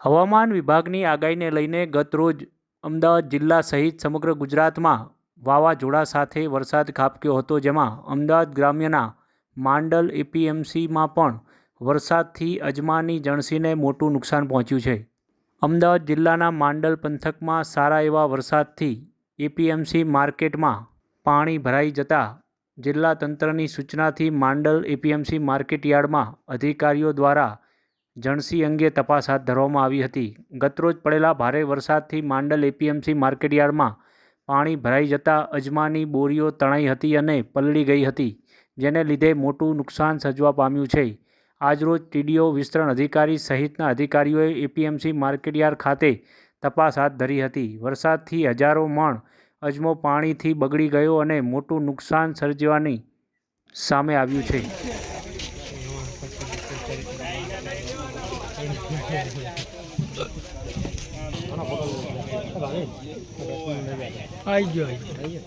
હવામાન વિભાગની આગાહીને લઈને ગતરોજ અમદાવાદ જિલ્લા સહિત સમગ્ર ગુજરાતમાં વાવાઝોડા સાથે વરસાદ ખાબક્યો હતો, જેમાં અમદાવાદ ગ્રામ્યના માંડલ એપીએમસીમાં પણ વરસાદથી અજમાની જણસીને મોટું નુકસાન પહોંચ્યું છે. અમદાવાદ જિલ્લાના માંડલ પંથકમાં સારા એવા વરસાદથી એપીએમસી માર્કેટમાં પાણી ભરાઈ જતાં જિલ્લા તંત્રની સૂચનાથી માંડલ એપીએમસી માર્કેટ યાર્ડમાં અધિકારીઓ દ્વારા જણસી અંગે તપાસ હાથ ધરવામાં આવી હતી. ગતરોજ પડેલા ભારે વરસાદથી માંડલ એપીએમસી માર્કેટયાર્ડમાં પાણી ભરાઈ જતાં અજમાની બોરીઓ તણાઈ હતી અને પલળી ગઈ હતી, જેને લીધે મોટું નુકસાન સર્જવા પામ્યું છે. આજરોજ ટીડીઓ વિસ્તરણ અધિકારી સહિતના અધિકારીઓએ એપીએમસી માર્કેટયાર્ડ ખાતે તપાસ હાથ ધરી હતી. વરસાદથી હજારો મણ અજમો પાણીથી બગડી ગયો અને મોટું નુકસાન સર્જવાની સામે આવ્યું છે. આઈ ગયો આઈ ગયો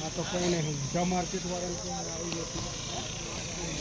આ તો કોઈ નહીં ઊંઝા માર્કેટ વાળા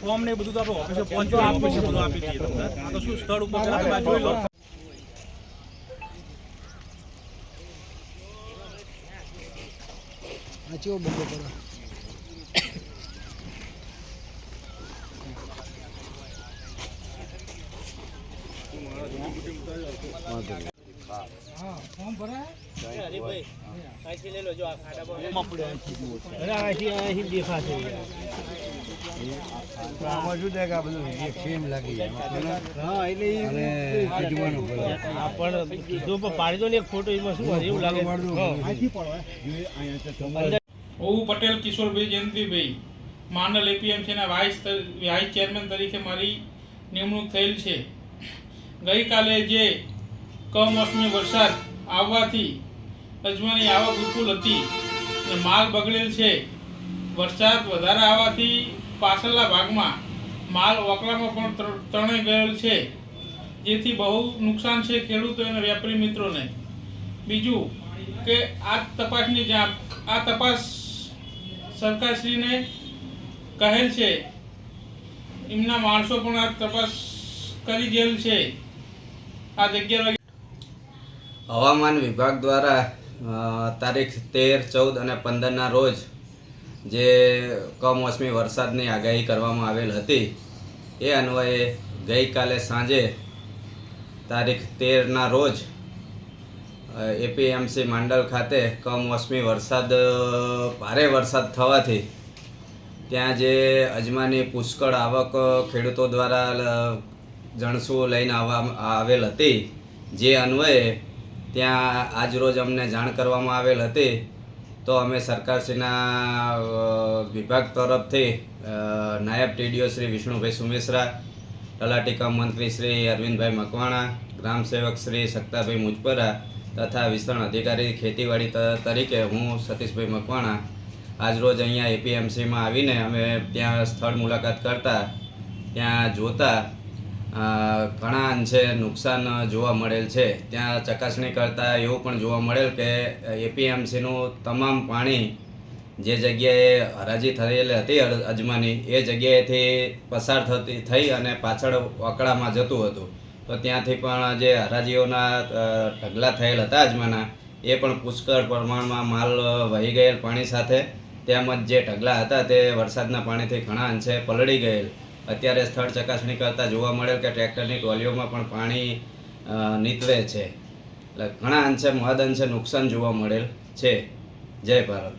ફોર્મ ને બધું તો આપણે ઓફિસે પહોંચો ઓફિસે બધું આપી દઈએ તમને. આ તો શું સ્થળ ઉપર તમે જોઈ લો. આચીઓ બંધ કરો ભરાય આમાં શું થાય કે આ બધું વેક્સિન લાગી જાય પડે અહીંથી પડે હું પટેલ કિશોરભાઈ જયંતિભાઈ માંડલ એપીએમસીના વાઇસ વાઇસ ચેરમેન તરીકે મારી નિમણૂક થયેલ છે. ગઈકાલે જે કમોસમી વરસાદ આવવાથી અજમાની આવક વિપુલ હતી અને માલ બગડેલ છે. વરસાદ વધારે આવવાથી પાછળના ભાગમાં માલ ઓકળામાં પણ તણાઈ ગયેલ છે. જેથી બહુ નુકસાન છે ખેડૂતો અને વેપારી મિત્રોને. બીજું કે આ તપાસની જ્યાં આ તપાસ સરકારશ્રીને કહેલ છે. એમના માણસો પણ આ તપાસ કરી ગયેલ છે. આ વાગે હવામાન વિભાગ દ્વારા તારીખ તેર, ચૌદ અને પંદરના રોજ જે કમોસમી વરસાદની આગાહી કરવામાં આવેલ હતી, એ અન્વયે ગઈકાલે સાંજે તારીખ તેરના રોજ એપીએમસી માંડલ ખાતે કમોસમી વરસાદ ભારે વરસાદ થવાથી ત્યાં જે અજમાની પુષ્કળ આવક ખેડૂતો દ્વારા જણસું લઈને આવવા આવેલ હતી, જે અન્વયે ત્યાં આજરોજ અમને જાણ કરવામાં આવેલ હતી. તો અમે સરકારશ્રીના વિભાગ તરફથી નાયબ ટીડીઓ શ્રી વિષ્ણુભાઈ સુમેશ્રા તલાટી કમ મંત્રી શ્રી અરવિંદભાઈ મકવાણા, ગ્રામ સેવક શ્રી સક્તાભાઈ મુજપરા તથા વિસ્તરણ અધિકારી ખેતીવાડી તરીકે હું સતીશભાઈ મકવાણા આજરોજ અહીંયા એપીએમસીમાં આવીને અમે ત્યાં સ્થળ મુલાકાત કરતા, ત્યાં જોતા ઘણા અંશે નુકસાન જોવા મળેલ છે. ત્યાં ચકાસણી કરતાં એવું પણ જોવા મળેલ કે, એપીએમસીનું તમામ પાણી જે જગ્યાએ હરાજી થયેલી હતી અજમાની, એ જગ્યાએથી પસાર થતી, થઈ અને પાછળ વકડામાં જતું હતું. તો ત્યાંથી પણ જે હરાજીઓના ઢગલા થયેલ હતા અજમાના, એ પણ પુષ્કળ પ્રમાણમાં માલ વહી ગયેલ પાણી સાથે. તેમજ જે ઢગલા હતા તે વરસાદના પાણીથી ઘણા અંશે પલળી ગયેલ. અત્યારે સ્થળ ચકાસણી કરતાં જોવા મળેલ કે ટ્રેક્ટરની ટ્રોલીઓમાં પણ પાણી નીતરે છે. એટલે ઘણા અંશે મહદ અંશે નુકસાન જોવા મળેલ છે. જય ભારત.